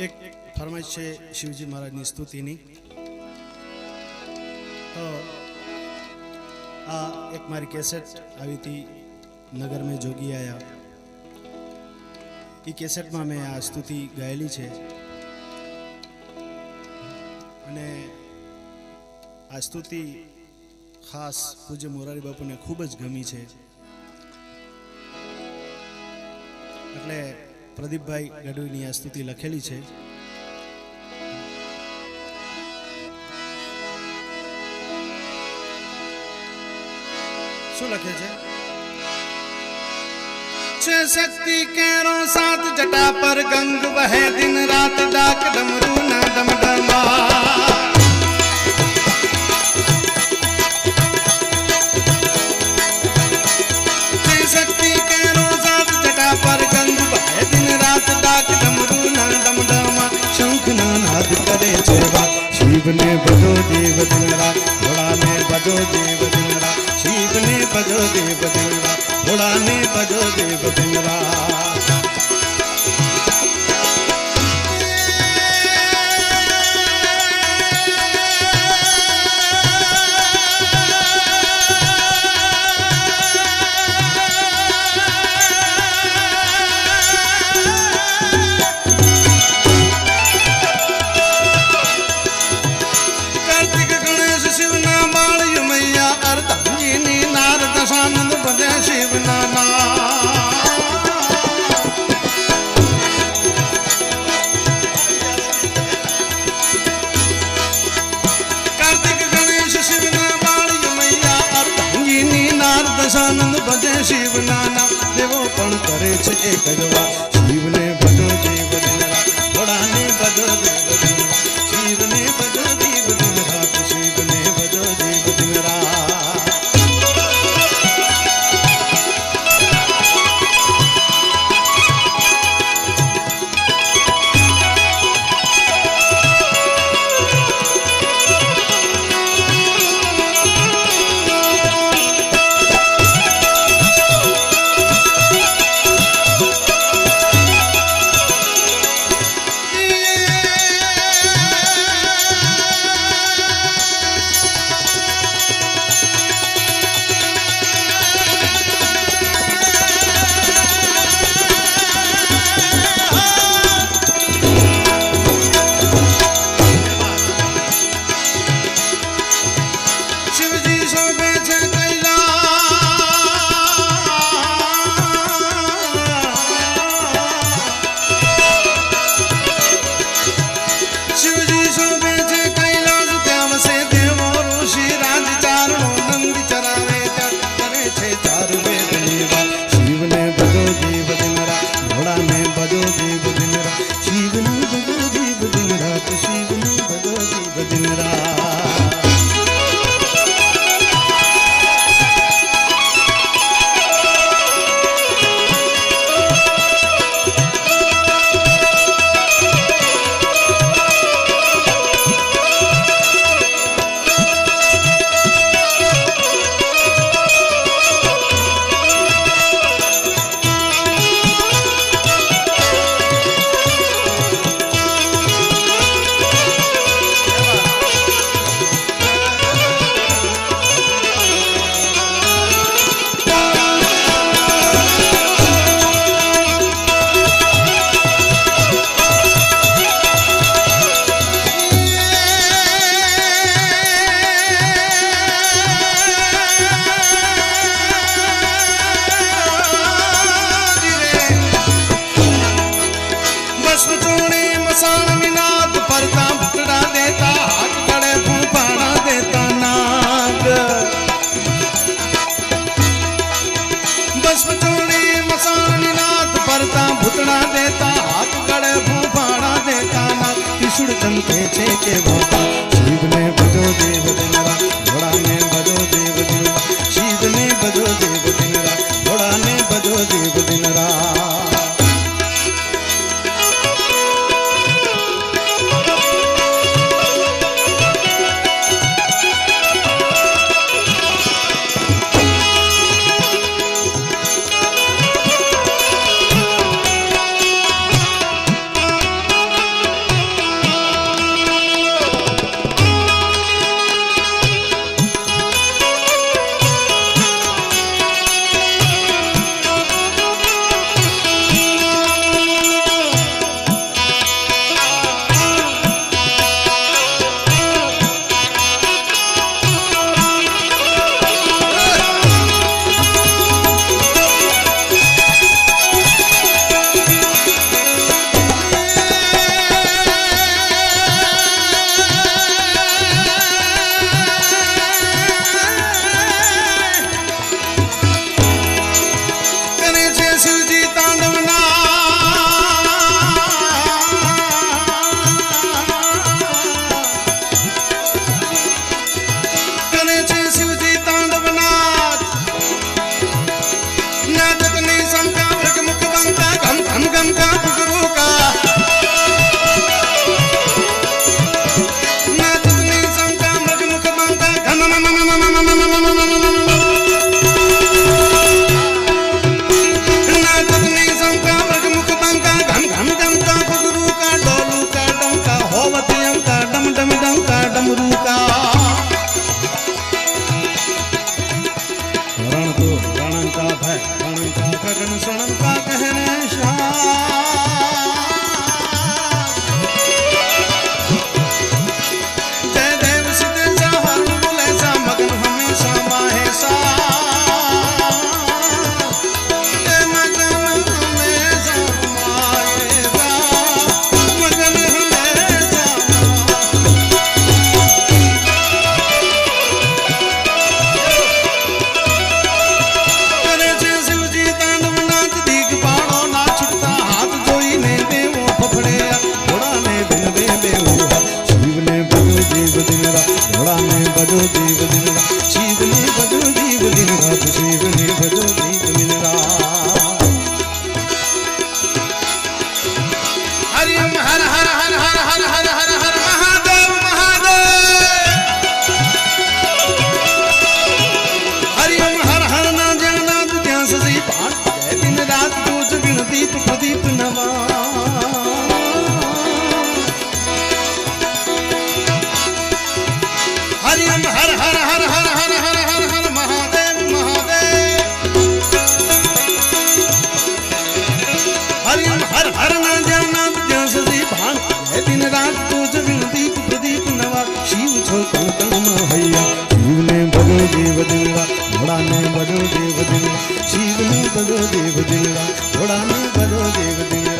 એક ફરમાઈશ છે શિવજી મહારાજની સ્તુતિની. તો આ એક મારી કેસેટ આવી હતી, નગર મેં જોગી આયા. એ કેસેટમાં મેં આ સ્તુતિ ગાયેલી છે. અને આ સ્તુતિ ખાસ પૂજ્ય મોરારી બાપુને ખૂબ જ ગમી છે. એટલે પ્રદીપભાઈ ગઢવીની આ સ્તુતિ લખેલી છે. શું લખે છે? છે શક્તિ કેરો સાત જટા પર ગંગ વહે દિન શિવને ભજો દેવ દિન રાત ભોળાને ભજો દેવ દિન રાત શિવને ભજો દેવ દિન રાત ભોળાને ભજો દેવ દિન શિવના દેવો પણ કરે છે એક જ উঠেছে কেবল ભણ ભણ ભણ હૈયા શિવને ભલો દેવ દિલડા ઘોડાને ભલો દેવ દિલડા શિવને ભલો દેવ દિલડા ઘોડાને ભલો દેવ દિલડા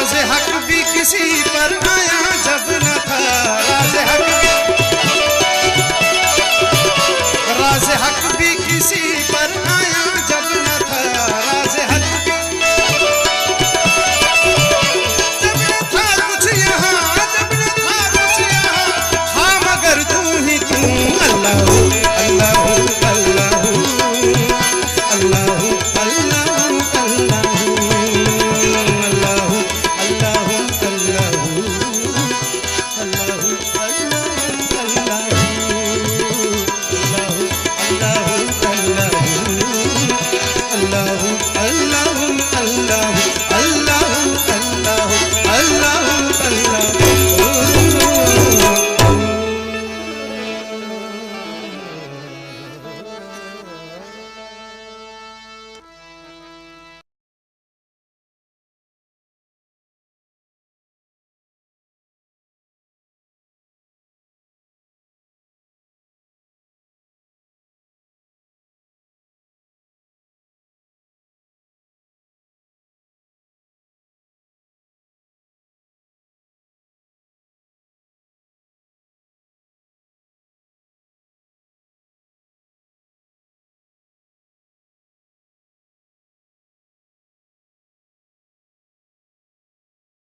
नाज हक भी किसी पर आया जब न था